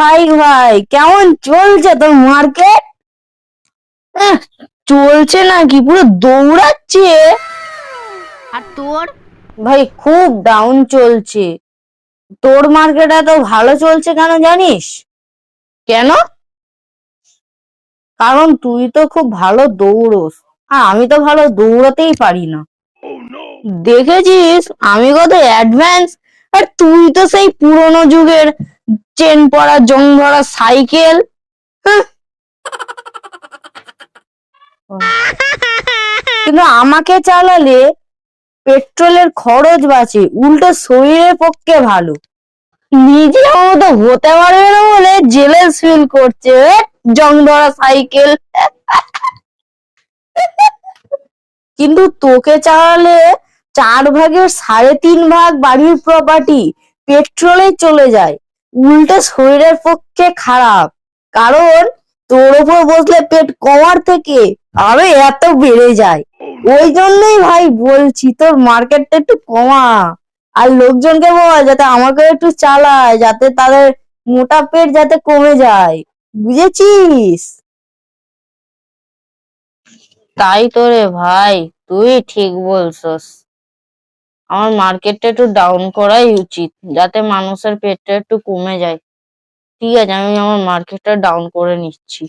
ভাই ভাই কেমন চলছে তোর মার্কেট চলছে নাকি? পুরো দৌড়াচ্ছে। আর তোর? ভাই খুব ডাউন চলছে। তোর মার্কেট এত ভালো চলছে কেন জানিস? কেন? কারণ তুই তো খুব ভালো দৌড়োস। আর আমি তো ভালো দৌড়াতেই পারি না। দেখেছিস? আমি কত অ্যাডভান্স আর তুই তো সেই পুরোনো যুগের চেন পড়া, জং ধরা, সাইকেল। হ্যাঁ। কিন্তু আমাকে চালালে পেট্রোলের খরচ বাঁচে, উল্টো শরীরের পক্ষে ভালো। নিজে মতো হতে পারবে না বলে জেলেস ফিল করছে জং ধরা, সাইকেল। কিন্তু তোকে চালালে চার ভাগের সাড়ে তিন ভাগ বাড়ির প্রপার্টি পেট্রোলে চলে যায়। উল্টো শরীরের পক্ষে খারাপ। কারণ তোর ওপর বসলে পেট কমার থেকে আরও এত বেড়ে যায়। ওই জন্যই ভাই বলছি তোর মার্কেটটা একটু কমা। আর লোকজনকে বল যাতে আমাকে একটু চালায়, যাতে তাদের মোটা পেট যাতে কমে যায়। বুঝেছিস? তাই তো রে ভাই, তুই ঠিক বলছস। আমার মার্কেটটা একটু ডাউন করাই উচিত, যাতে মানুষের পেটটা একটু কমে যায়। ঠিক আছে, আমি আমার মার্কেটটা ডাউন করে নিচ্ছি।